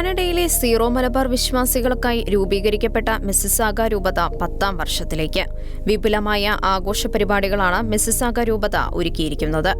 കാനഡയിലെ സീറോ മലബാർ വിശ്വാസികൾക്കായി രൂപീകരിക്കപ്പെട്ട മിസ്സിസാഗ രൂപത പത്താം വർഷത്തിലേക്ക്. വിപുലമായ ആഘോഷ പരിപാടികളാണ് മിസ്സിസാഗ രൂപത ഒരുക്കിയിരിക്കുന്നത്.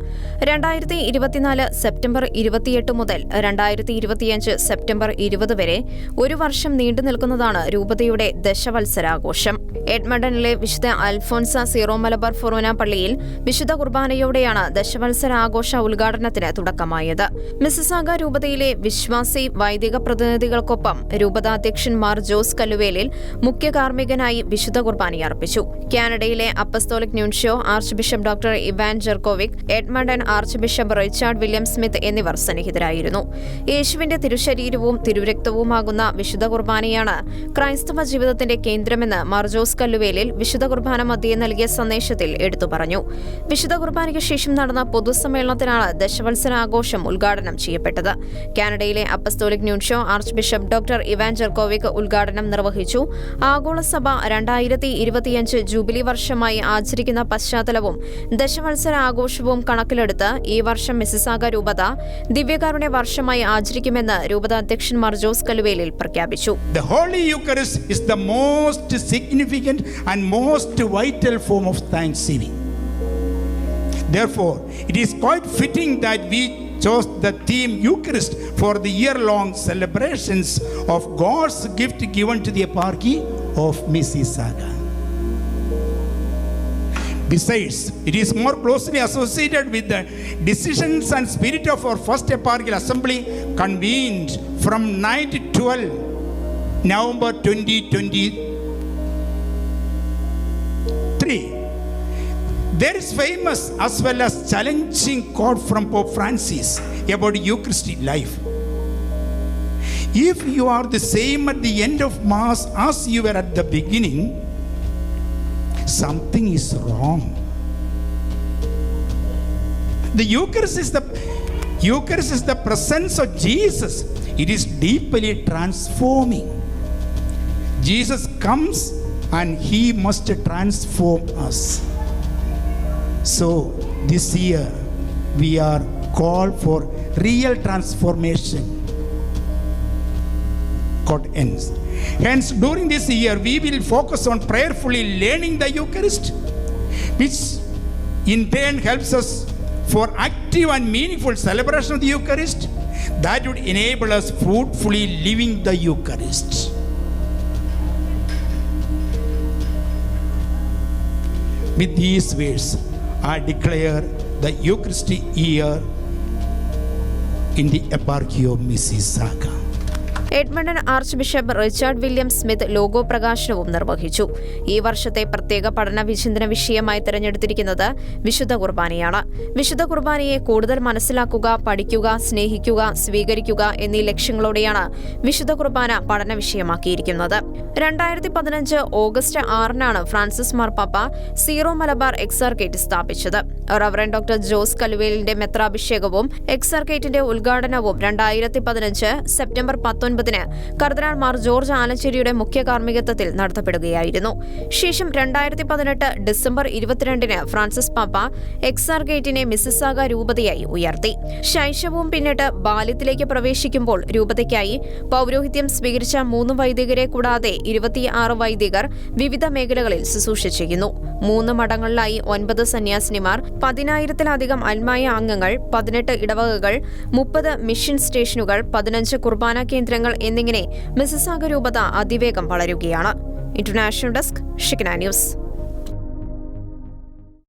രണ്ടായിരത്തി ഇരുപത്തിനാല് സെപ്റ്റംബർ ഇരുപത്തിയെട്ട് മുതൽ രണ്ടായിരത്തി ഇരുപത്തിയഞ്ച് സെപ്റ്റംബർ ഇരുപത് വരെ ഒരു വർഷം നീണ്ടു നിൽക്കുന്നതാണ് രൂപതയുടെ ദശവത്സരാഘോഷം. എഡ്മണ്ടനിലെ വിശുദ്ധ അൽഫോൻസ സീറോ മലബാർ ഫൊറോന പള്ളിയിൽ വിശുദ്ധ കുർബാനയോടെയാണ് ദശവത്സരാഘോഷ ഉദ്ഘാടനത്തിന് തുടക്കമായത്. മിസ്സിസാഗ രൂപതയിലെ വിശ്വാസി വൈദിക പ്രതിനിധികൾക്കൊപ്പം രൂപതാധ്യക്ഷൻ മാർ ജോസ് കല്ലുവേലിൽ മുഖ്യ കാർമ്മികനായി വിശുദ്ധ കുർബാന അർപ്പിച്ചു. കാനഡയിലെ apostolic nuncio archbishop doctor Ivan Jerkovic Edmonton archbishop Richard William Smith എന്നിവർ സന്നിഹിതരായിരുന്നു. യേശുവിന്റെ തിരുശരീരവും തിരുരക്തവുമാകുന്ന വിശുദ്ധ കുർബാനയാണ് ക്രൈസ്തവ ജീവിതത്തിന്റെ കേന്ദ്രമെന്ന് മാർ ജോസ് കല്ലുവേലിൽ വിശുദ്ധ കുർബാന മധ്യേ നൽകിയ സന്ദേശത്തിൽ എടുത്തു പറഞ്ഞു. വിശുദ്ധ കുർബാനയ്ക്ക് ശേഷം നടന്ന പൊതുസമ്മേളനത്തിനാണ് ദശവത്സരാഘോഷം ഉദ്ഘാടനം ചെയ്യപ്പെട്ടത്. കാനഡയിലെ apostolic nuncio archbishop doctor Ivan Jerkovic ഉദ്ഘാടനം നിർവഹിച്ചു ആഗോളസഭ രണ്ടായിരത്തി ഇരുപത്തിയഞ്ച് ജൂബിലി വർഷമായി ആചരിക്കുന്ന പശ്ചാത്തലവും ദശവത്സര ആഘോഷവും കണക്കിലെടുത്ത് ഈ വർഷം മിസിസാഗ രൂപത ദിവ്യകാരുണ്യ വർഷമായി ആചരിക്കുമെന്ന് രൂപത അധ്യക്ഷൻ മാർ ജോസ് കലുവേലിൽ പ്രഖ്യാപിച്ചു. Therefore, it is quite fitting that we chose the theme Eucharist for the year long celebrations of God's gift given to the eparchy of Mississauga. Besides, it is more closely associated with the decisions and spirit of our first eparchial assembly convened from 9 to 12 November 2023. There is famous as well as challenging quote from Pope Francis about Eucharistic life. If you are the same at the end of Mass as you were at the beginning, something is wrong. The Eucharist is the Eucharist is the presence of Jesus. It is deeply transforming. Jesus comes and he must transform us. So this year we are called for real transformation. God ends. Hence, during this year, we will focus on prayerfully learning the Eucharist, which in turn helps us for active and meaningful celebration of the Eucharist that would enable us fruitfully living the Eucharist. With these words, I declare the Eucharistic year in the eparchy of Mississauga. Edmonton archbishop Richard William Smith logo പ്രകാശനവും നിർവഹിച്ചു. ഈ വർഷത്തെ പ്രത്യേക പഠന വിചിന്തന വിഷയമായി തിരഞ്ഞെടുത്തിരിക്കുന്നത് വിശുദ്ധ കുർബാനയാണ്. വിശുദ്ധ കുർബാനയെ കൂടുതൽ മനസ്സിലാക്കുക പഠിക്കുക സ്നേഹിക്കുക സ്വീകരിക്കുക എന്നീ ലക്ഷ്യങ്ങളോടെയാണ് വിശുദ്ധ കുർബാന പഠന വിഷയമാക്കിയിരിക്കുന്നത്. രണ്ടായിരത്തി പതിനഞ്ച് ഓഗസ്റ്റ് ആറിനാണ് ഫ്രാൻസിസ് മാർപ്പാപ്പ സീറോ മലബാർ എക്സാർക്കേറ്റ് സ്ഥാപിച്ചത്. റവറൻ ഡോക്ടർ ജോസ് കലുവേലിന്റെ മെത്രാഭിഷേകവും എക്സാർക്കേറ്റിന്റെ ഉദ്ഘാടനവും രണ്ടായിരത്തി പതിനഞ്ച് സെപ്റ്റംബർ പത്തൊൻപതിന് കർദിനാൾ മാർ ജോർജ് ആലഞ്ചേരിയുടെ മുഖ്യ കാർമ്മികത്വത്തിൽ നടത്തപ്പെടുകയായിരുന്നു. ശേഷം രണ്ടായിരത്തി പതിനെട്ട് ഡിസംബർ ഇരുപത്തിരണ്ടിന് ഫ്രാൻസിസ് പാപ്പ എക്സാർ ഗേറ്റിനെ മിസ്സിസാഗ രൂപതയായി ഉയർത്തി. ശൈശവവും പിന്നിട്ട് ബാല്യത്തിലേക്ക് പ്രവേശിക്കുമ്പോൾ രൂപതയ്ക്കായി പൗരോഹിത്യം സ്വീകരിച്ച മൂന്ന് വൈദികരെ കൂടാതെ ഇരുപത്തിയാറ് വൈദികർ വിവിധ മേഖലകളിൽ ശുശ്രൂഷ ചെയ്യുന്നു. മൂന്ന് മഠങ്ങളിലായി ഒൻപത് സന്യാസിനിമാർ പതിനായിരത്തിലധികം അൽമായ അംഗങ്ങൾ പതിനെട്ട് ഇടവകകൾ മുപ്പത് മിഷൻ സ്റ്റേഷനുകൾ പതിനഞ്ച് കുർബാന കേന്ദ്രങ്ങൾ എന്നിങ്ങനെ മിസിസാഗ രൂപത അതിവേഗം വളരുകയാണ്. International desk ഷിക്കന news